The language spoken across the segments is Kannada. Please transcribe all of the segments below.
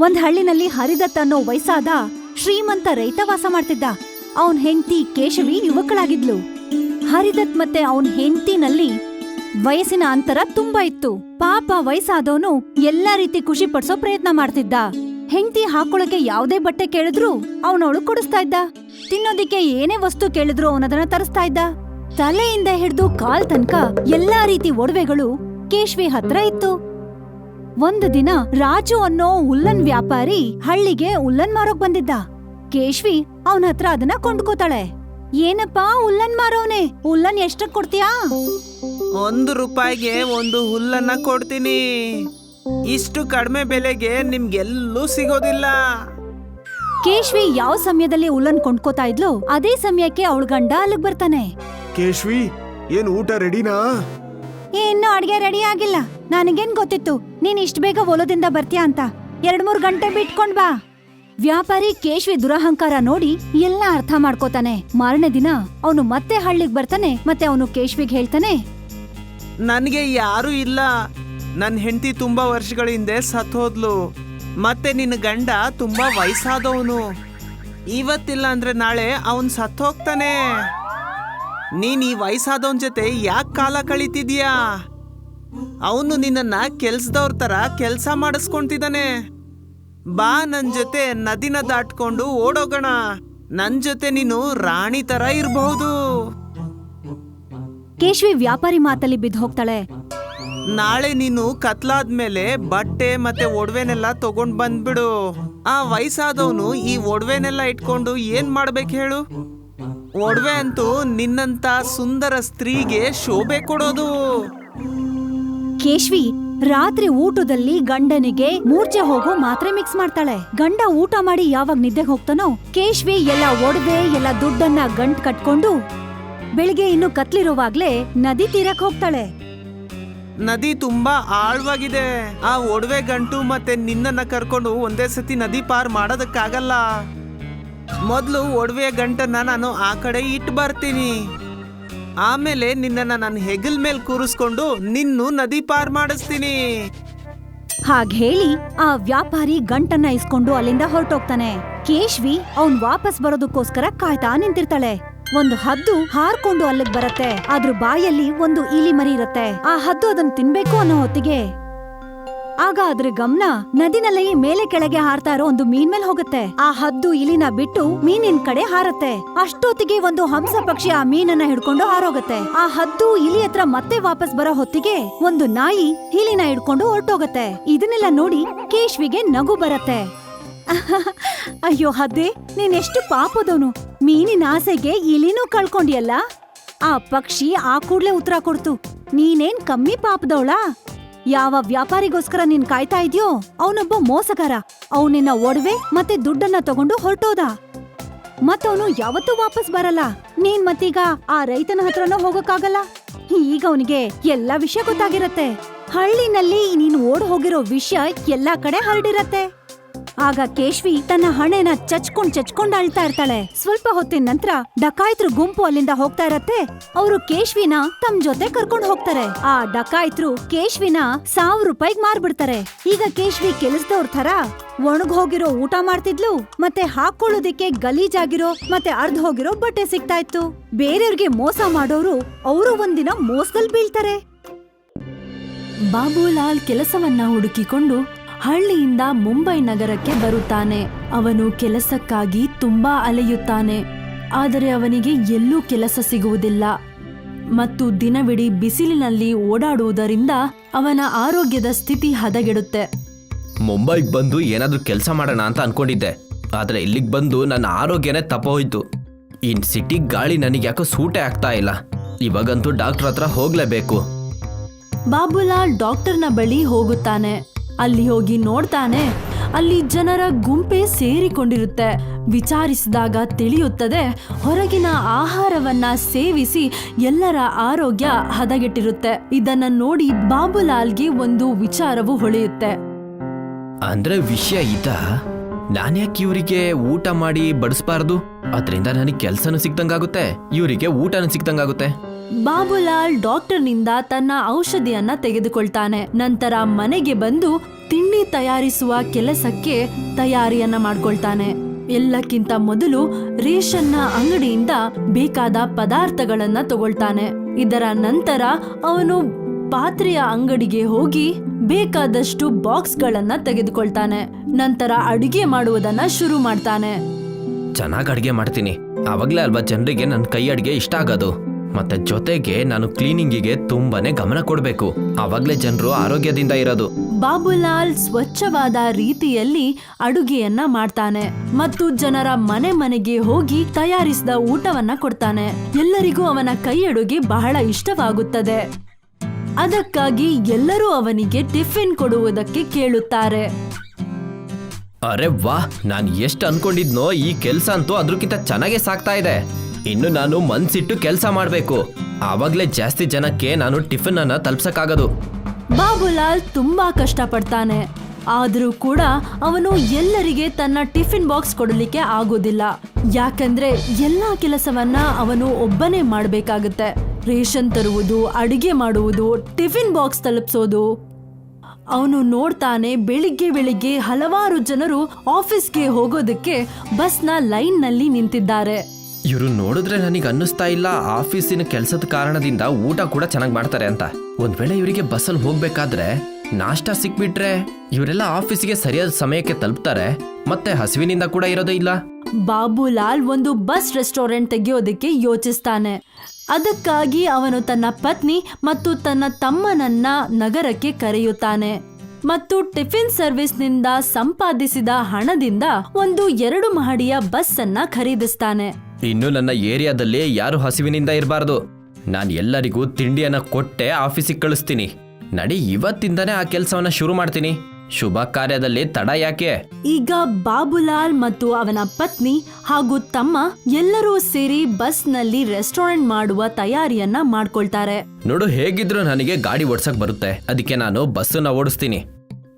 ಒಂದ್ ಹಳ್ಳಿನಲ್ಲಿ ಹರಿದತ್ ಅನ್ನೋ ವಯಸ್ಸಾದ ಶ್ರೀಮಂತ ರೈತ ವಾಸ ಮಾಡ್ತಿದ್ದ. ಅವನ್ ಹೆಂಡತಿ ಕೇಶವಿ ಯುವಕಳಾಗಿದ್ಲು. ಹರಿದತ್ ಮತ್ತೆ ಅವನ್ ಹೆಂಡತಿನಲ್ಲಿ ವಯಸ್ಸಿನ ಅಂತರ ತುಂಬಾ ಇತ್ತು. ಪಾಪ ವಯಸ್ಸಾದವನು ಎಲ್ಲಾ ರೀತಿ ಖುಷಿ ಪಡಿಸೋ ಪ್ರಯತ್ನ ಮಾಡ್ತಿದ್ದ. ಹೆಂಡತಿ ಹಾಕೊಳಕ್ಕೆ ಯಾವ್ದೇ ಬಟ್ಟೆ ಕೇಳಿದ್ರು ಅವನವಳು ಕೊಡಿಸ್ತಾ ಇದ್ದ. ತಿನ್ನೋದಿಕ್ಕೆ ಏನೇ ವಸ್ತು ಕೇಳಿದ್ರು ಅವನದನ್ನ ತರಿಸ್ತಾ ಇದ್ದ. ತಲೆಯಿಂದ ಹಿಡಿದು ಕಾಲ್ ತನಕ ಎಲ್ಲಾ ರೀತಿ ಒಡವೆಗಳು ಕೇಶ್ವಿ ಹತ್ರ ಇತ್ತು. ಒಂದು ದಿನ ರಾಜು ಅನ್ನೋ ಉಲ್ಲನ್ ವ್ಯಾಪಾರಿ ಹಳ್ಳಿಗೆ ಉಲ್ಲನ್ ಮಾರೋಕ್ ಬಂದಿದ್ದ. ಕೇಶ್ವಿ ಅವನ ಹತ್ರ ಅದನ್ನ ಕೊಂಡ್ಕೋತಾಳೆ. ಏನಪ್ಪಾ ಉಲ್ಲನ್ ಮಾರೋನೆ? ಉಲ್ಲನ್ ಎಷ್ಟಕ್ ಕೊಡ್ತೀಯಾ? ಒಂದು ರೂಪಾಯಿಗೆ ಒಂದು ಹುಲ್ಲನ್ನ ಕೊಡ್ತೀನಿ. ಇಷ್ಟು ಕಡಿಮೆ ಬೆಲೆಗೆ ನಿಮ್ಗೆಲ್ಲೂ ಸಿಗೋದಿಲ್ಲ. ಕೇಶ್ವಿ ಯಾವ ಸಮಯದಲ್ಲಿ ಉಲ್ಲನ್ ಕೊಂಡ್ಕೋತಾ ಇದ್ಲು ಅದೇ ಸಮಯಕ್ಕೆ ಅವಳ ಗಂಡ ಅಲ್ಲಿಗೆ ಬರ್ತಾನೆ. ಕೇಶ್ವಿ ಏನ್ ಊಟ ರೆಡಿನಾ? ಏ, ಅಡಿಗೆ ಅಡ್ಗೆ ರೆಡಿ ಆಗಿಲ್ಲ. ನನಗೇನ್ ಗೊತ್ತಿತ್ತು? ನೀನ್ ಇಷ್ಟ ಬೇಗ ಒಲೋದಿಂದ ಬರ್ತೀಯಾ ಅಂತ. ಎರಡ್ ಮೂರ್ ಗಂಟೆ ಬಿಟ್ಕೊಂಡ್ ಬಾ. ವ್ಯಾಪಾರಿ ಕೇಶ್ವಿ ದುರಹಂಕಾರ ನೋಡಿ ಎಲ್ಲ ಅರ್ಥ ಮಾಡ್ಕೋತಾನೆ. ಮಾರನೇ ದಿನ ಅವನು ಮತ್ತೆ ಹಳ್ಳಿಗ್ ಬರ್ತಾನೆ ಮತ್ತೆ ಅವನು ಕೇಶ್ವಿಗ್ ಹೇಳ್ತಾನೆ. ನನಗೆ ಯಾರೂ ಇಲ್ಲ. ನನ್ನ ಹೆಂಡತಿ ತುಂಬಾ ವರ್ಷಗಳ ಹಿಂದೆ ಸತ್ ಹೋದ್ಲು. ಮತ್ತೆ ನಿನ್ನ ಗಂಡ ತುಂಬಾ ವಯಸ್ಸಾದವನು. ಇವತ್ತಿಲ್ಲ ಅಂದ್ರೆ ನಾಳೆ ಅವನ್ ಸತ್ ಹೋಗ್ತಾನೆ. ನೀನ್ ಈ ವಯಸ್ಸಾದವನ್ ಜೊತೆ ಯಾಕೆ ಕಾಲ ಕಳೀತಿದ್ಯಾ? ಅವನು ನಿನ್ನನ್ನ ಕೆಲ್ಸದವ್ರ ತರ ಕೆಲ್ಸ ಮಾಡಿಸ್ಕೊಂತಿದ್ದಾನೆ ಬಾ ನನ್ ಜೊತೆ ನದಿನ ದಾಟ್ಕೊಂಡು ಓಡೋಗೋಣ. ನನ್ ಜೊತೆ ನೀನು ರಾಣಿ ತರ ಇರಬಹುದು. ಕೇಶವಿ ವ್ಯಾಪಾರಿ ಮಾತಲ್ಲಿ ಬಿದ್ದು ಹೋಗ್ತಾಳೆ. ನಾಳೆ ನೀನು ಕತ್ಲಾದ್ಮೇಲೆ ಬಟ್ಟೆ ಮತ್ತೆ ಒಡವೆನೆಲ್ಲ ತಗೊಂಡ್ ಬಂದ್ಬಿಡು. ಆ ವಯಸ್ಸಾದವನು ಈ ಒಡವೆನೆಲ್ಲ ಇಟ್ಕೊಂಡು ಏನ್ ಮಾಡ್ಬೇಕು ಹೇಳು? ಒಡವೆ ಅಂತೂ ನಿನ್ನಂತ ಸುಂದರ ಸ್ತ್ರೀಗೆ ಶೋಭೆ ಕೊಡೋದು. ಕೇಶ್ವಿ ರಾತ್ರಿ ಊಟದಲ್ಲಿ ಗಂಡನಿಗೆ ಮೂರ್ಛೆ ಹೋಗೋ ಮಾತ್ರೆ ಮಿಕ್ಸ್ ಮಾಡ್ತಾಳೆ. ಗಂಡ ಊಟ ಮಾಡಿ ಯಾವಾಗ ನಿದ್ದೆಗೆ ಹೋಗ್ತಾನೋ ಕೇಶ್ವಿ ಎಲ್ಲ ಒಡವೆ ಎಲ್ಲ ದುಡ್ಡನ್ನ ಗಂಟ್ ಕಟ್ಕೊಂಡು ಬೆಳಿಗ್ಗೆ ಇನ್ನು ಕತ್ಲಿರುವಾಗ್ಲೇ ನದಿ ತೀರಕ್ ಹೋಗ್ತಾಳೆ. ನದಿ ತುಂಬಾ ಆಳವಾಗಿದೆ. ಆ ಒಡವೆ ಗಂಟು ಮತ್ತೆ ನಿನ್ನನ್ನ ಕರ್ಕೊಂಡು ಒಂದೇ ಸತಿ ನದಿ ಪಾರ್ ಮಾಡೋದಕ್ಕಾಗಲ್ಲ. ಮೊದಲು ಒಡವೆ ಗಂಟನ್ನ ನಾನು ಆ ಕಡೆ ಇಟ್ಟು ಬರ್ತೀನಿ. ಆಮೇಲೆ ನಿನ್ನನ್ನ ನಾನು ಹೆಗಲ್ ಮೇಲೆ ಕೂರಿಸ್ಕೊಂಡು ನಿನ್ನು ನದಿ ಪಾರ್ ಮಾಡಿಸ್ತೀನಿ. ಹಾಗ್ ಹೇಳಿ ಆ ವ್ಯಾಪಾರಿ ಗಂಟನ್ನ ಇಸ್ಕೊಂಡು ಅಲ್ಲಿಂದ ಹೊರಟೋಗ್ತಾನೆ. ಕೇಶ್ವಿ ಅವ್ನ್ ವಾಪಸ್ ಬರೋದಕ್ಕೋಸ್ಕರ ಕಾಯ್ತಾ ನಿಂತಿರ್ತಾಳೆ. ಒಂದು ಹದ್ದು ಹಾರ್ಕೊಂಡು ಅಲ್ಲಿಗ್ ಬರತ್ತೆ. ಅದ್ರ ಬಾಯಲ್ಲಿ ಒಂದು ಇಲಿ ಮರಿ ಇರತ್ತೆ. ಆ ಹದ್ದು ಅದನ್ನ ತಿನ್ಬೇಕು ಅನ್ನೋ ಹೊತ್ತಿಗೆ ಆಗ ಅದ್ರ ಗಮನ ನದಿನಲ್ಲಿ ಮೇಲೆ ಕೆಳಗೆ ಹಾರ್ತಾ ಇರೋ ಒಂದು ಮೀನ್ ಮೇಲೆ ಹೋಗುತ್ತೆ. ಆ ಹದ್ದು ಇಲಿನ ಬಿಟ್ಟು ಮೀನಿನ ಕಡೆ ಹಾರತ್ತೆ. ಅಷ್ಟೊತ್ತಿಗೆ ಒಂದು ಹಂಸ ಪಕ್ಷಿ ಆ ಮೀನನ್ನ ಹಿಡ್ಕೊಂಡು ಹಾರೋಗತ್ತೆ. ಆ ಹದ್ದು ಇಲಿ ಹತ್ರ ಮತ್ತೆ ವಾಪಸ್ ಬರೋ ಹೊತ್ತಿಗೆ ಒಂದು ನಾಯಿ ಇಲಿನ ಹಿಡ್ಕೊಂಡು ಹೊರಟೋಗತ್ತೆ. ಇದನ್ನೆಲ್ಲ ನೋಡಿ ಕೇಶ್ವಿಗೆ ನಗು ಬರತ್ತೆ. ಅಯ್ಯೋ ಹದ್ದೆ ನೀನೆಷ್ಟು ಪಾಪದವನು. ಮೀನಿನ ಆಸೆಗೆ ಇಲಿನೂ ಕಳ್ಕೊಂಡಿಯಲ್ಲ. ಆ ಪಕ್ಷಿ ಆ ಕೂಡ್ಲೆ ಉತ್ತರ ಕೊಡ್ತು. ನೀನೇನ್ ಕಮ್ಮಿ ಪಾಪದವಳಾ? ಯಾವ ವ್ಯಾಪಾರಿಗೋಸ್ಕರ ನೀನ್ ಕಾಯ್ತಾ ಇದ್ಯೋ, ಅವನೊಬ್ಬ ಮೋಸಗಾರ. ಅವನಿನ್ನ ಒಡವೆ ಮತ್ತೆ ದುಡ್ಡನ್ನ ತಗೊಂಡು ಹೊರಟೋದ. ಮತ್ತವನು ಯಾವತ್ತೂ ವಾಪಸ್ ಬರಲ್ಲ. ನೀನ್ ಮತ್ತೀಗ ಆ ರೈತನ ಹತ್ರನೂ ಹೋಗಕ್ಕಾಗಲ್ಲ. ಈಗ ಅವನಿಗೆ ಎಲ್ಲಾ ವಿಷಯ ಗೊತ್ತಾಗಿರತ್ತೆ. ಹಳ್ಳಿನಲ್ಲಿ ನೀನು ಓಡ್ ಹೋಗಿರೋ ವಿಷಯ ಎಲ್ಲಾ ಕಡೆ ಹರಡಿರತ್ತೆ. ಆಗ ಕೇಶ್ವಿ ತನ್ನ ಹಣೆನ ಚಚ್ಕೊಂಡ್ ಚಚ್ಕೊಂಡ್ ಅಳ್ತಾ ಇರ್ತಾಳೆ. ಸ್ವಲ್ಪ ಹೊತ್ತಿನ ನಂತರ ಡಕಾಯಿತ್ರು ಗುಂಪು ಅಲ್ಲಿಂದ ಹೋಗ್ತಾ ಇರತ್ತೆ. ಅವರು ಕೇಶ್ವಿನ ತಮ್ ಜೊತೆ ಕರ್ಕೊಂಡ್ ಹೋಗ್ತಾರೆ. ಆ ಡಕಾಯಿತ್ರು ಕೇಶ್ವಿನ ಸಾವಿರ ರೂಪಾಯಿಗ್ ಮಾರ್ಬಿಡ್ತಾರೆ. ಈಗ ಕೇಶ್ವಿ ಕೆಲಸದವ್ರ ತರ ಒಣಗ್ ಹೋಗಿರೋ ಊಟ ಮಾಡ್ತಿದ್ಲು, ಮತ್ತೆ ಹಾಕೊಳ್ಳೋದಿಕ್ಕೆ ಗಲೀಜಾಗಿರೋ, ಮತ್ತೆ ಅರ್ಧ ಹೋಗಿರೋ ಬಟ್ಟೆ ಸಿಗ್ತಾ ಇತ್ತು. ಬೇರೆಯವ್ರಿಗೆ ಮೋಸ ಮಾಡೋರು ಅವರು ಒಂದಿನ ಮೋಸದಲ್ಲಿ ಬೀಳ್ತಾರೆ. ಬಾಬುಲಾಲ್ ಕೆಲಸವನ್ನ ಹುಡುಕಿಕೊಂಡು ಹಳ್ಳಿಯಿಂದ ಮುಂಬೈ ನಗರಕ್ಕೆ ಬರುತ್ತಾನೆ. ಅವನು ಕೆಲಸಕ್ಕಾಗಿ ತುಂಬಾ ಅಲೆಯುತ್ತಾನೆ. ಆದರೆ ಅವನಿಗೆ ಎಲ್ಲೂ ಕೆಲಸ ಸಿಗುವುದಿಲ್ಲ. ಮತ್ತು ದಿನವಿಡೀ ಬಿಸಿಲಿನಲ್ಲಿ ಓಡಾಡುವುದರಿಂದ ಅವನ ಆರೋಗ್ಯದ ಸ್ಥಿತಿ ಹದಗೆಡುತ್ತೆ. ಮುಂಬೈಗೆ ಬಂದು ಏನಾದರೂ ಕೆಲಸ ಮಾಡೋಣ ಅಂತ ಅನ್ಕೊಂಡಿದ್ದೆ. ಆದರೆ ಇಲ್ಲಿಗೆ ಬಂದು ನನ್ನ ಆರೋಗ್ಯನೇ ತಪ್ಪೋಯ್ತು. ಇನ್ ಸಿಟಿ ಗಾಳಿ ನನಗೆ ಯಾಕೋ ಸೂಟೇ ಆಗ್ತಾ ಇಲ್ಲ. ಇವಾಗಂತೂ ಡಾಕ್ಟರ್ ಹತ್ರ ಹೋಗ್ಲೇಬೇಕು. ಬಾಬುಲಾಲ್ ಡಾಕ್ಟರ್ನ ಬಳಿ ಹೋಗುತ್ತಾನೆ. ಅಲ್ಲಿ ಹೋಗಿ ನೋಡ್ತಾನೆ. ಅಲ್ಲಿ ಜನರ ಗುಂಪೆ ಸೇರಿಕೊಂಡಿರುತ್ತೆ. ವಿಚಾರಿಸಿದಾಗ ತಿಳಿಯುತ್ತದೆ, ಹೊರಗಿನ ಆಹಾರವನ್ನ ಸೇವಿಸಿ ಎಲ್ಲರ ಆರೋಗ್ಯ ಹದಗೆಟ್ಟಿರುತ್ತೆ. ಇದನ್ನ ನೋಡಿ ಬಾಬುಲಾಲ್ಗೆ ಒಂದು ವಿಚಾರವು ಹೊಳೆಯುತ್ತೆ. ಅಂದ್ರೆ ವಿಷಯ ಇದ? ನಾನ್ಯಾಕೆ ಇವರಿಗೆ ಊಟ ಮಾಡಿ ಬಡಿಸ್ಬಾರ್ದು? ಅದರಿಂದ ನನಗೆ ಕೆಲಸನೂ ಸಿಕ್ದಂಗಾಗುತ್ತೆ ಇವರಿಗೆ ಊಟನೂ ಸಿಕ್ದಂಗಾಗುತ್ತೆ ಬಾಬುಲಾಲ್ ಡಾಕ್ಟರ್ನಿಂದ ತನ್ನ ಔಷಧಿಯನ್ನ ತೆಗೆದುಕೊಳ್ತಾನೆ. ನಂತರ ಮನೆಗೆ ಬಂದು ತಿಂಡಿ ತಯಾರಿಸುವ ಕೆಲಸಕ್ಕೆ ತಯಾರಿಯನ್ನ ಮಾಡ್ಕೊಳ್ತಾನೆ. ಎಲ್ಲಕ್ಕಿಂತ ಮೊದಲು ರೇಷನ್ನ ಅಂಗಡಿಯಿಂದ ಬೇಕಾದ ಪದಾರ್ಥಗಳನ್ನ ತಗೊಳ್ತಾನೆ. ಇದರ ನಂತರ ಅವನು ಪಾತ್ರೆಯ ಅಂಗಡಿಗೆ ಹೋಗಿ ಬೇಕಾದಷ್ಟು ಬಾಕ್ಸ್ಗಳನ್ನ ತೆಗೆದುಕೊಳ್ತಾನೆ. ನಂತರ ಅಡುಗೆ ಮಾಡುವುದನ್ನ ಶುರು ಮಾಡ್ತಾನೆ. ಚೆನ್ನಾಗಿ ಅಡುಗೆ ಮಾಡ್ತೀನಿ. ಅವಾಗ್ಲೇ ಅಲ್ವಾ ಜನರಿಗೆ ನನ್ನ ಕೈ ಅಡುಗೆ ಇಷ್ಟ ಆಗೋದು? ಮತ್ತೆ ಜೊತೆಗೆ ನಾನು ಕ್ಲೀನಿಂಗಿಗೆ ತುಂಬಾನೇ ಗಮನ ಕೊಡಬೇಕು. ಆವಾಗಲೇ ಜನರು ಆರೋಗ್ಯದಿಂದ ಇರೋದು. ಬಾಬುಲಾಲ್ ಸ್ವಚ್ಛವಾದ ರೀತಿಯಲ್ಲಿ ಅಡುಗೆಯನ್ನ ಮಾಡ್ತಾನೆ. ಮತ್ತು ಜನರ ಮನೆ ಮನೆಗೆ ಹೋಗಿ ತಯಾರಿಸಿದ ಊಟವನ್ನ ಕೊಡ್ತಾನೆ. ಎಲ್ಲರಿಗೂ ಅವನ ಕೈ ಅಡುಗೆ ಬಹಳ ಇಷ್ಟವಾಗುತ್ತದೆ. ಅದಕ್ಕಾಗಿ ಎಲ್ಲರೂ ಅವನಿಗೆ ಟಿಫಿನ್ ಕೊಡುವುದಕ್ಕೆ ಕೇಳುತ್ತಾರೆ. ಅರೆ ವಾಹ್ ನಾನು ಎಷ್ಟು ಅನ್ಕೊಂಡಿದ್ನೋ ಈ ಕೆಲಸ ಅಂತೂ ಅದಕ್ಕಿಂತ ಚೆನ್ನಾಗೇ ಸಾಕ್ತಾ ಇದೆ. ಇನ್ನು ನಾನು ಮನ್ಸಿಟ್ಟು ಕೆಲಸ ಮಾಡಬೇಕು. ಆವಾಗಲೇ ಜಾಸ್ತಿ ಜನಕ್ಕೆ ನಾನು ಟಿಫಿನ್ ಅನ್ನ ತಲುಪ್ಸಕ್ಕಾಗದು. ಬಾಬುಲಾಲ್ ತುಂಬಾ ಕಷ್ಟಪಡ್ತಾನೆ. ಆದರೂ ಕೂಡ ಅವನು ಎಲ್ಲರಿಗೆ ತನ್ನ ಟಿಫಿನ್ ಬಾಕ್ಸ್ ಕೊಡಲಿಕ್ಕೆ ಆಗೋದಿಲ್ಲ. ಯಾಕಂದ್ರೆ ಎಲ್ಲಾ ಕೆಲಸವನ್ನ ಅವನು ಒಬ್ಬನೇ ಮಾಡಬೇಕಾಗುತ್ತೆ. ರೇಷನ್ ತರುವುದು, ಅಡಿಗೆ ಮಾಡುವುದು, ಟಿಫಿನ್ ಬಾಕ್ಸ್ ತಲುಪಿಸೋದು. ಅವನು ನೋಡ್ತಾನೆ ಬೆಳಿಗ್ಗೆ ಬೆಳಿಗ್ಗೆ ಹಲವಾರು ಜನರು ಆಫೀಸ್ಗೆ ಹೋಗೋದಕ್ಕೆ ಬಸ್ನ ಲೈನ್ನಲ್ಲಿ ನಿಂತಿದ್ದಾರೆ. ಇವರು ನೋಡಿದ್ರೆ ನನಗೆ ಅನ್ನಿಸ್ತಾ ಇಲ್ಲ. ಆಫೀಸಿನ ಕೆಲಸದ ಕಾರಣದಿಂದ ಊಟ ಕೂಡ ಚೆನ್ನಾಗಿ ಮಾಡ್ತಾರೆ ಅಂತ. ಒಂದ್ ವೇಳೆ ಇವರಿಗೆ ಬಸ್ಸಲ್ಲಿ ಹೋಗ್ಬೇಕಾದ್ರೆ ನಾಷ್ಟ ಸಿಕ್ಬಿಟ್ರೆ ಇವರೆಲ್ಲ ಆಫೀಸಿಗೆ ಸರಿಯಾದ ಸಮಯಕ್ಕೆ ತಲುಪ್ತಾರೆ. ಮತ್ತೆ ಹಸಿವಿನಿಂದ ಕೂಡ ಇರೋದೇ ಇಲ್ಲ. ಬಾಬುಲಾಲ್ ಒಂದು ಬಸ್ ರೆಸ್ಟೋರೆಂಟ್ ತೆಗೆಯೋದಕ್ಕೆ ಯೋಚಿಸ್ತಾನೆ. ಅದಕ್ಕಾಗಿ ಅವನು ತನ್ನ ಪತ್ನಿ ಮತ್ತು ತನ್ನ ತಮ್ಮನನ್ನ ನಗರಕ್ಕೆ ಕರೆಯುತ್ತಾನೆ. ಮತ್ತು ಟಿಫಿನ್ ಸರ್ವಿಸ್ನಿಂದ ಸಂಪಾದಿಸಿದ ಹಣದಿಂದ ಒಂದು ಎರಡು ಮಹಡಿಯ ಬಸ್ ಅನ್ನ ಖರೀದಿಸ್ತಾನೆ. ಇನ್ನು ನನ್ನ ಏರಿಯಾದಲ್ಲಿ ಯಾರು ಹಸಿವಿನಿಂದ ಇರಬಾರ್ದು. ನಾನು ಎಲ್ಲರಿಗೂ ತಿಂಡಿಯನ್ನ ಕೊಟ್ಟೆ ಆಫೀಸಿಗೆ ಕಳಿಸ್ತೀನಿ. ನಡಿ ಇವತ್ತಿಂದನೇ ಆ ಕೆಲಸವನ್ನ ಶುರು ಮಾಡ್ತೀನಿ. ಶುಭ ಕಾರ್ಯದಲ್ಲಿ ತಡ ಯಾಕೆ? ಈಗ ಬಾಬುಲಾಲ್ ಮತ್ತು ಅವನ ಪತ್ನಿ ಹಾಗೂ ತಮ್ಮ ಎಲ್ಲರೂ ಸೇರಿ ಬಸ್ನಲ್ಲಿ ರೆಸ್ಟೋರೆಂಟ್ ಮಾಡುವ ತಯಾರಿಯನ್ನ ಮಾಡ್ಕೊಳ್ತಾರೆ. ನೋಡು ಹೇಗಿದ್ರು ನನಗೆ ಗಾಡಿ ಓಡ್ಸಕ್ ಬರುತ್ತೆ. ಅದಕ್ಕೆ ನಾನು ಬಸ್ಸನ್ನ ಓಡಿಸ್ತೀನಿ.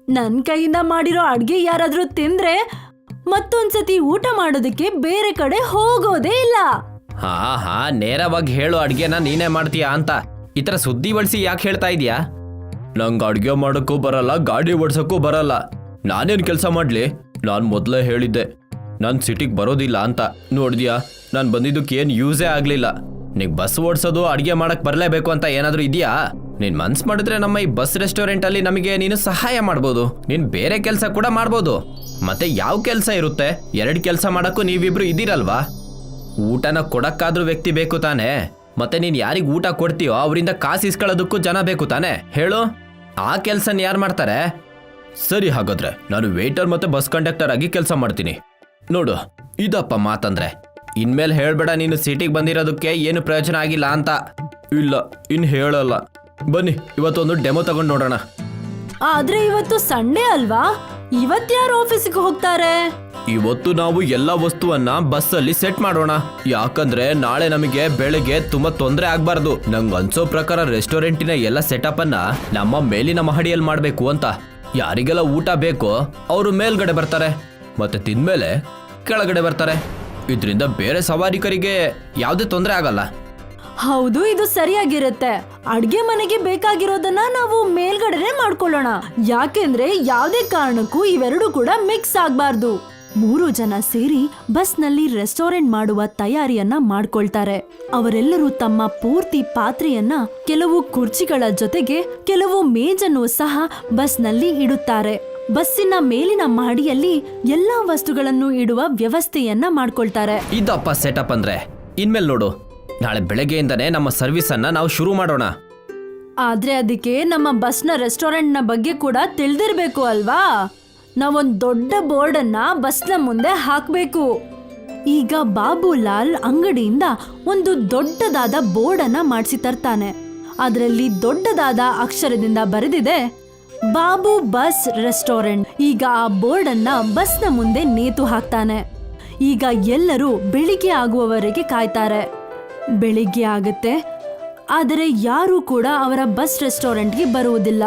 ನನ್ ಕೈಯಿಂದ ಮಾಡಿರೋ ಅಡ್ಗೆ ಯಾರಾದ್ರೂ ತಿಂದ್ರೆ ಮತ್ತೊಂದ್ಸತಿ ಊಟ ಮಾಡೋದಕ್ಕೆ ಬೇರೆ ಕಡೆ ಹೋಗೋದೇ ಇಲ್ಲ. ಹಾ ಹಾ, ನೇರವಾಗಿ ಹೇಳು ಅಡ್ಗೆನ ನೀನೇ ಮಾಡ್ತೀಯಾ ಅಂತ. ಈ ಥರ ಸುದ್ದಿ ಬಳಸಿ ಯಾಕೆ ಹೇಳ್ತಾ ಇದೀಯಾ? ನಂಗೆ ಅಡ್ಗೆ ಮಾಡೋಕ್ಕೂ ಬರಲ್ಲ, ಗಾಡಿ ಓಡ್ಸೋಕ್ಕೂ ಬರಲ್ಲ. ನಾನೇನು ಕೆಲಸ ಮಾಡಲಿ? ನಾನು ಮೊದಲೇ ಹೇಳಿದ್ದೆ. ನಾನು ಸಿಟಿಗೆ ಬರೋದಿಲ್ಲ ಅಂತ. ನೋಡಿದ್ಯಾ, ನಾನು ಬಂದಿದ್ದಕ್ಕೆ ಏನು ಯೂಸೇ ಆಗಲಿಲ್ಲ. ನೀ ಬಸ್ ಓಡಿಸೋದು ಅಡುಗೆ ಮಾಡಕ್ ಬರಲೇಬೇಕು ಅಂತ ಏನಾದರೂ ಇದೆಯಾ? ನೀನ್ ಮನ್ಸ್ ಮಾಡಿದ್ರೆ ನಮ್ಮ ಈ ಬಸ್ ರೆಸ್ಟೋರೆಂಟ್ ಅಲ್ಲಿ ನಮಗೆ ನೀನು ಸಹಾಯ ಮಾಡ್ಬೋದು. ನೀನ್ ಬೇರೆ ಕೆಲಸ ಕೂಡ ಮಾಡ್ಬೋದು. ಮತ್ತೆ ಯಾವ ಕೆಲಸ ಇರುತ್ತೆ? ಎರಡು ಕೆಲಸ ಮಾಡಕ್ಕೂ ನೀವಿಬ್ರು ಇದ್ದೀರಲ್ವಾ? ಊಟನ ಕೊಡಕ್ಕಾದ್ರೂ ವ್ಯಕ್ತಿ ಬೇಕು ತಾನೆ. ಮತ್ತೆ ನೀನ್ ಯಾರಿಗ ಊಟ ಕೊಡ್ತೀಯೋ ಅವರಿಂದ ಕಾಸು ಇಸ್ಕೊಳ್ಳೋದಕ್ಕೂ ಜನ ಬೇಕು ತಾನೆ. ಹೇಳು. ಆ ಕೆಲ್ಸನ ಯಾರು ಮಾಡ್ತಾರೆ? ಸರಿ ಹಾಗಾದ್ರೆ, ನಾನು ವೇಟರ್ ಮತ್ತೆ ಬಸ್ ಕಂಡಕ್ಟರ್ ಆಗಿ ಕೆಲಸ ಮಾಡ್ತೀನಿ. ನೋಡು, ಇದಪ್ಪ ಮಾತಂದ್ರೆ, ಇನ್ಮೇಲೆ ಹೇಳ್ಬೇಡ ನೀನು ಸಿಟಿಗೆ ಬಂದಿರೋದಕ್ಕೆ ಏನು ಪ್ರಯೋಜನ ಆಗಿಲ್ಲ ಅಂತ. ಇಲ್ಲ, ಇನ್ ಹೇಳಲ್ಲ. ಬನ್ನಿ ಇವತ್ತೊಂದು ಡೆಮೋ ತಗೊಂಡು ನೋಡೋಣ. ಆದ್ರೆ ಇವತ್ತು ಸಂಡೇ ಅಲ್ವಾ? ಇವತ್ಯಾರು ಆಫೀಸಿಗೆ ಹೋಗ್ತಾರೆ? ಇವತ್ತು ನಾವು ಎಲ್ಲ ವಸ್ತುವನ್ನ ಬಸ್ಸಲ್ಲಿ ಸೆಟ್ ಮಾಡೋಣ. ಯಾಕಂದ್ರೆ ನಾಳೆ ನಮಗೆ ಬೆಳಗ್ಗೆ ತುಂಬಾ ತೊಂದರೆ ಆಗ್ಬಾರ್ದು. ನಂಗೆ ಅನ್ಸೋ ಪ್ರಕಾರ ರೆಸ್ಟೋರೆಂಟಿನ ಎಲ್ಲ ಸೆಟಪ್ ಅನ್ನ ನಮ್ಮ ಮೇಲಿನ ಮಹಡಿಯಲ್ಲಿ ಮಾಡ್ಬೇಕು ಅಂತ. ಯಾರಿಗೆಲ್ಲ ಊಟ ಬೇಕೋ ಅವರು ಮೇಲ್ಗಡೆ ಬರ್ತಾರೆ. ಮತ್ತೆ ತಿಂದ್ಮೇಲೆ ಕೆಳಗಡೆ ಬರ್ತಾರೆ. ಇದರಿಂದ ಬೇರೆ ಸವಾರಿಕರಿಗೆ ಯಾವುದೇ ತೊಂದರೆ ಆಗಲ್ಲ. ಹೌದು, ಇದು ಸರಿಯಾಗಿರುತ್ತೆ. ಅಡ್ಗೆ ಮನೆಗೆ ಬೇಕಾಗಿರೋದನ್ನ ನಾವು ಮೇಲ್ಗಡೆನೆ ಮಾಡ್ಕೊಳ್ಳೋಣ. ಯಾಕೆಂದ್ರೆ ಯಾವುದೇ ಕಾರಣಕ್ಕೂ ಇವೆರಡು ಕೂಡ ಮಿಕ್ಸ್ ಆಗ್ಬಾರ್ದು. ಮೂರು ಜನ ಸೇರಿ ಬಸ್ನಲ್ಲಿ ರೆಸ್ಟೋರೆಂಟ್ ಮಾಡುವ ತಯಾರಿಯನ್ನ ಮಾಡ್ಕೊಳ್ತಾರೆ. ಅವರೆಲ್ಲರೂ ತಮ್ಮ ಪೂರ್ತಿ ಪಾತ್ರೆಯನ್ನ ಕೆಲವು ಕುರ್ಚಿಗಳ ಜೊತೆಗೆ ಕೆಲವು ಮೇಜನ್ನು ಸಹ ಬಸ್ನಲ್ಲಿ ಇಡುತ್ತಾರೆ. ಬಸ್ಸಿನ ಮೇಲಿನ ಮಹಡಿಯಲ್ಲಿ ಎಲ್ಲಾ ವಸ್ತುಗಳನ್ನು ಇಡುವ ವ್ಯವಸ್ಥೆಯನ್ನ ಮಾಡ್ಕೊಳ್ತಾರೆ. ಇದಪ್ಪ ಸೆಟಪ್ ಅಂದ್ರೆ, ಇನ್ಮೇಲೆ ನೋಡು. ನಾಳೆ ಬೆಳಗ್ಗೆಯಿಂದನೇ ನಮ್ಮ ಸರ್ವಿಸ್ ಅನ್ನ ನಾವು ಶುರು ಮಾಡೋಣ. ಆದ್ರೆ ಅದಕ್ಕೆ ನಮ್ಮ ಬಸ್ನ ರೆಸ್ಟೋರೆಂಟ್ನ ಬಗ್ಗೆ ಕೂಡ ತಿಳಿದಿರ್ಬೇಕು ಅಲ್ವಾ? ನಾವೊಂದ್ ದೊಡ್ಡ ಬೋರ್ಡನ್ನ ಬಸ್ನ ಮುಂದೆ ಹಾಕ್ಬೇಕು. ಈಗ ಬಾಬುಲಾಲ್ ಅಂಗಡಿಯಿಂದ ಒಂದು ದೊಡ್ಡದಾದ ಬೋರ್ಡನ್ನ ಮಾಡಿಸಿ ತರ್ತಾನೆ. ಅದರಲ್ಲಿ ದೊಡ್ಡದಾದ ಅಕ್ಷರದಿಂದ ಬರೆದಿದೆ, ಬಾಬು ಬಸ್ ರೆಸ್ಟೋರೆಂಟ್. ಈಗ ಆ ಬೋರ್ಡನ್ನ ಬಸ್ನ ಮುಂದೆ ನೇತು ಹಾಕ್ತಾನೆ. ಈಗ ಎಲ್ಲರೂ ಬೆಳಿಗ್ಗೆ ಆಗುವವರೆಗೆ ಕಾಯ್ತಾರೆ. ಬೆಳಿಗ್ಗೆ ಆಗುತ್ತೆ ಆದರೆ ಯಾರೂ ಕೂಡ ಅವರ ಬಸ್ ರೆಸ್ಟೋರೆಂಟ್ಗೆ ಬರುವುದಿಲ್ಲ.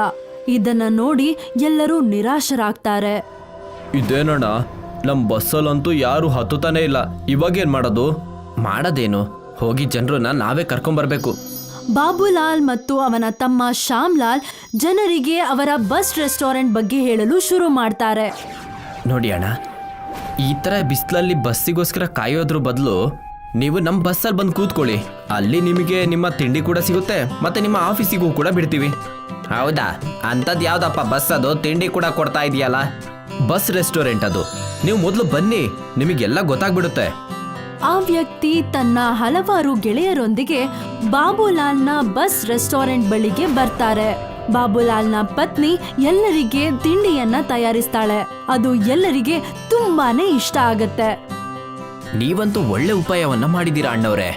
ಇದನ್ನ ನೋಡಿ ಎಲ್ಲರೂ ನಿರಾಶರಾಗ್ತಾರೆ. ಇದೇನಣ್ಣ ನಮ್ಮ ಬಸ್ಸಲ್ಲಂತೂ ಯಾರು ಹತ್ತುತ್ತಾನೆ ಇಲ್ಲ. ಇವಾಗೇನು ಮಾಡೋದು? ಮಾಡೋದೇನು? ಹೋಗಿ ಜನರನ್ನ ನಾವೇ ಕರ್ಕೊಂಬರ್ಬೇಕು. ಬಾಬುಲಾಲ್ ಮತ್ತು ಅವನ ತಮ್ಮ ಶ್ಯಾಮ್ಲಾಲ್ ಜನರಿಗೆ ಅವರ ಬಸ್ ರೆಸ್ಟೋರೆಂಟ್ ಬಗ್ಗೆ ಹೇಳಲು ಶುರು ಮಾಡ್ತಾರೆ. ನೋಡಿ ಅಣ್ಣ ಈ ಥರ ಬಿಸಿಲಲ್ಲಿ ಬಸ್ಸಿಗೋಸ್ಕರ ಕಾಯೋದ್ರ ಬದಲು ನೀವು ನಮ್ಮ ಬಸ್ಸಲ್ಲಿ ಬಂದು ಕೂತ್ಕೊಳ್ಳಿ. ಅಲ್ಲಿ ನಿಮಗೆ ನಿಮ್ಮ ತಿಂಡಿ ಕೂಡ ಸಿಗುತ್ತೆ, ಮತ್ತೆ ನಿಮ್ಮ ಆಫೀಸಿಗೂ ಕೂಡ ಬಿಡ್ತೀವಿ. ಹೌದಾ? ಅಂಥದ್ದು ಯಾವ್ದಪ್ಪ ಬಸ್ ಅದು? ತಿಂಡಿ ಕೂಡ ಕೊಡ್ತಾ ಇದೆಯಲ್ಲ? ಬಸ್ ರೆಸ್ಟೋರೆಂಟ್ ಅದು. ನೀವು ಮೊದಲು ಬನ್ನಿ, ನಿಮಗೆಲ್ಲ ಗೊತ್ತಾಗ್ಬಿಡುತ್ತೆ. ಆ ವ್ಯಕ್ತಿ ತನ್ನ ಹಲವಾರು ಗೆಳೆಯರೊಂದಿಗೆ ಬಾಬುಲಾಲ್ನ ಬಸ್ ರೆಸ್ಟೋರೆಂಟ್ ಬಳಿಗೆ ಬರ್ತಾರೆ. ಬಾಬುಲಾಲ್ನ ಪತ್ನಿ ಎಲ್ಲರಿಗೆ ತಿಂಡಿಯನ್ನ ತಯಾರಿಸ್ತಾಳೆ. ಅದು ಎಲ್ಲರಿಗೆ ತುಂಬಾನೇ ಇಷ್ಟ ಆಗತ್ತೆ. ನೀವಂತೂ ಒಳ್ಳೆ ಉಪಾಯವನ್ನ ಮಾಡಿದ್ದೀರಾ ಅಣ್ಣವ್ರೆ?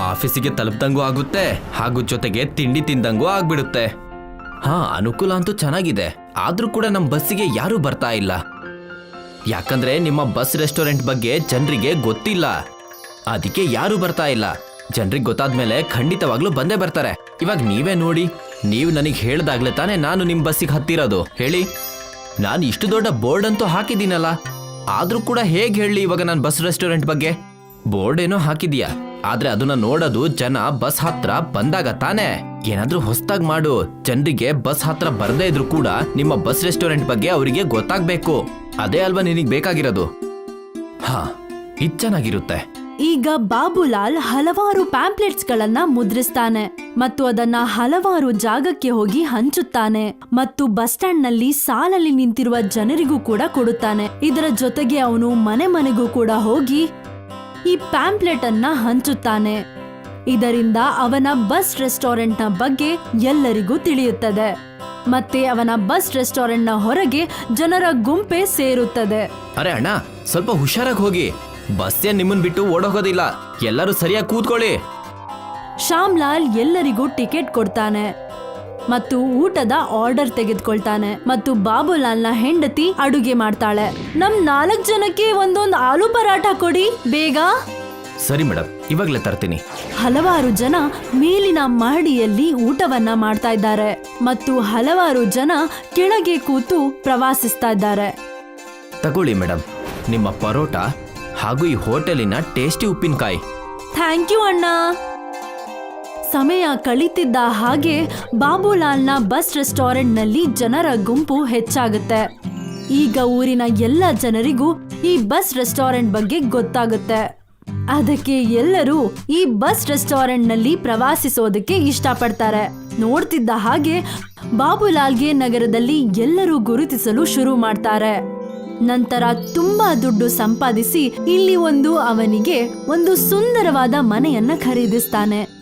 ಆಫೀಸಿಗೆ ತಲುಪ್ದಂಗೂ ಆಗುತ್ತೆ, ಹಾಗೂ ಜೊತೆಗೆ ತಿಂಡಿ ತಿಂದಂಗೂ ಆಗ್ಬಿಡುತ್ತೆ. ಹಾ, ಅನುಕೂಲ ಅಂತೂ ಚೆನ್ನಾಗಿದೆ. ಆದ್ರೂ ಕೂಡ ನಮ್ಮ ಬಸ್ಸಿಗೆ ಯಾರೂ ಬರ್ತಾ ಇಲ್ಲ. ಯಾಕಂದ್ರೆ ನಿಮ್ಮ ಬಸ್ ರೆಸ್ಟೋರೆಂಟ್ ಬಗ್ಗೆ ಜನರಿಗೆ ಗೊತ್ತಿಲ್ಲ. ಅದಕ್ಕೆ ಯಾರು ಬರ್ತಾ ಇಲ್ಲ. ಜನರಿಗೆ ಗೊತ್ತಾದ್ಮೇಲೆ ಖಂಡಿತವಾಗ್ಲೂ ಬಂದೇ ಬರ್ತಾರೆ. ಇವಾಗ ನೀವೇ ನೋಡಿ, ನೀವು ನನಗೆ ಹೇಳ್ದಾಗ್ಲೇ ತಾನೇ ನಾನು ನಿಮ್ಮ ಬಸ್ಸಿಗೆ ಹತ್ತಿರೋದು. ಹೇಳಿ? ನಾನು ಇಷ್ಟು ದೊಡ್ಡ ಬೋರ್ಡ್ ಅಂತೂ ಹಾಕಿದ್ದೀನಲ್ಲ. ಆದ್ರೂ ಕೂಡ ಹೇಗೆ ಹೇಳಿ ಇವಾಗ ನಾನು ಬಸ್ ರೆಸ್ಟೋರೆಂಟ್ ಬಗ್ಗೆ? ಬೋರ್ಡ್ ಏನೋ ಹಾಕಿದ್ಯಾ. ಆದ್ರೆ ಅದನ್ನ ನೋಡೋದು ಜನ ಬಸ್ ಹತ್ರ ಬಂದಾಗ ತಾನೇ. ಏನಾದ್ರೂ ಹೊಸ್ದಾಗ್ ಮಾಡು. ಜನರಿಗೆ ಬಸ್ ಹತ್ರ ಬರದೇ ಇದ್ರು ಕೂಡ ನಿಮ್ಮ ಬಸ್ ರೆಸ್ಟೋರೆಂಟ್ ಬಗ್ಗೆ ಅವರಿಗೆ ಗೊತ್ತಾಗ್ಬೇಕು. ಅದೇ ಅಲ್ವಾ ನಿನಗೆ ಬೇಕಾಗಿರೋದು? ಹಾ, ಇದು ಚೆನ್ನಾಗಿರುತ್ತೆ. ಈಗ ಬಾಬುಲಾಲ್ ಹಲವಾರು ಪ್ಯಾಂಪ್ಲೆಟ್ಸ್ ಗಳನ್ನ ಮುದ್ರಿಸ್ತಾನೆ. ಮತ್ತು ಅದನ್ನ ಹಲವಾರು ಜಾಗಕ್ಕೆ ಹೋಗಿ ಹಂಚುತ್ತಾನೆ ಮತ್ತು ಬಸ್ ಸ್ಟ್ಯಾಂಡ್ನಲ್ಲಿ ಸಾಲಲ್ಲಿ ನಿಂತಿರುವ ಜನರಿಗೂ ಕೂಡ ಕೊಡುತ್ತಾನೆ. ಇದರ ಜೊತೆಗೆ ಅವನು ಮನೆ ಮನೆಗೂ ಕೂಡ ಹೋಗಿ ಈ ಪ್ಯಾಂಪ್ಲೆಟ್ ಅನ್ನ ಹಂಚುತ್ತಾನೆ. ಇದರಿಂದ ಅವನ ಬಸ್ ರೆಸ್ಟೋರೆಂಟ್ ಬಗ್ಗೆ ಎಲ್ಲರಿಗೂ ತಿಳಿಯುತ್ತದೆ. ಮತ್ತೆ ಅವನ ಬಸ್ ರೆಸ್ಟೋರೆಂಟ್ನ ಹೊರಗೆ ಜನರ ಗುಂಪೆ ಸೇರುತ್ತದೆ. ಅರೆ ಅಣ್ಣ, ಸ್ವಲ್ಪ ಹುಷಾರಾಗಿ ಹೋಗಿ. ಬಸ್ ನಿಮ್ಮನ್ ಬಿಟ್ಟು ಓಡೋಗೋದಿಲ್ಲ. ಎಲ್ಲರೂ ಸರಿಯಾಗಿ ಕೂತ್ಕೊಳ್ಳಿ. ಶ್ಯಾಮ್ಲಾಲ್ ಎಲ್ಲರಿಗೂ ಟಿಕೆಟ್ ಕೊಡ್ತಾನೆ. ಮತ್ತು ಊಟದ ಆರ್ಡರ್ ತೆಗೆದುಕೊಳ್ತಾನೆ ಮತ್ತು ಬಾಬುಲಾಲ್ನ ಹೆಂಡತಿ ಅಡುಗೆ ಮಾಡ್ತಾಳೆ. ನಮ್ ನಾಲ್ಕು ಜನಕ್ಕೆ ಒಂದೊಂದು ಆಲೂ ಪರಾಠ ಕೊಡಿ ಬೇಗ? ಸರಿ ಮೇಡಮ್ ಇವಾಗಲೇ ತರ್ತೀನಿ. ಹಲವಾರು ಜನ ಮೇಲಿನ ಮಹಡಿಯಲ್ಲಿ ಊಟವನ್ನ ಮಾಡ್ತಾ ಇದ್ದಾರೆ ಮತ್ತು ಹಲವಾರು ಜನ ಕೆಳಗೆ ಕೂತು ಪ್ರವಾಸಿಸ್ತಾ ಇದ್ದಾರೆ. ತಗೊಳ್ಳಿ ಮೇಡಮ್ ನಿಮ್ಮ ಪರೋಟ ಹಾಗೂ ಈ ಹೋಟೆಲಿನ ಟೇಸ್ಟಿ ಉಪ್ಪಿನಕಾಯಿ. ಥ್ಯಾಂಕ್ ಯು ಅಣ್ಣ. ಸಮಯ ಕಳೀತಿದ್ದ ಹಾಗೆ ಬಾಬುಲಾಲ್ನ ಬಸ್ ರೆಸ್ಟೋರೆಂಟ್ನಲ್ಲಿ ಜನರ ಗುಂಪು ಹೆಚ್ಚಾಗುತ್ತೆ. ಈಗ ಊರಿನ ಎಲ್ಲ ಜನರಿಗೂ ಈ ಬಸ್ ರೆಸ್ಟೋರೆಂಟ್ ಬಗ್ಗೆ ಗೊತ್ತಾಗುತ್ತೆ. ಅದಕ್ಕೆ ಎಲ್ಲರೂ ಈ ಬಸ್ ರೆಸ್ಟೋರೆಂಟ್ನಲ್ಲಿ ಪ್ರವಾಸಿಸೋದಕ್ಕೆ ಇಷ್ಟಪಡ್ತಾರೆ. ನೋಡ್ತಿದ್ದ ಹಾಗೆ ಬಾಬುಲಾಲ್ಗೆ ನಗರದಲ್ಲಿ ಎಲ್ಲರೂ ಗುರುತಿಸಲು ಶುರು ಮಾಡ್ತಾರೆ. ನಂತರ ತುಂಬಾ ದುಡ್ಡು ಸಂಪಾದಿಸಿ ಇಲ್ಲಿ ಒಂದು ಅವನಿಗೆ ಒಂದು ಸುಂದರವಾದ ಮನೆಯನ್ನ ಖರೀದಿಸ್ತಾನೆ.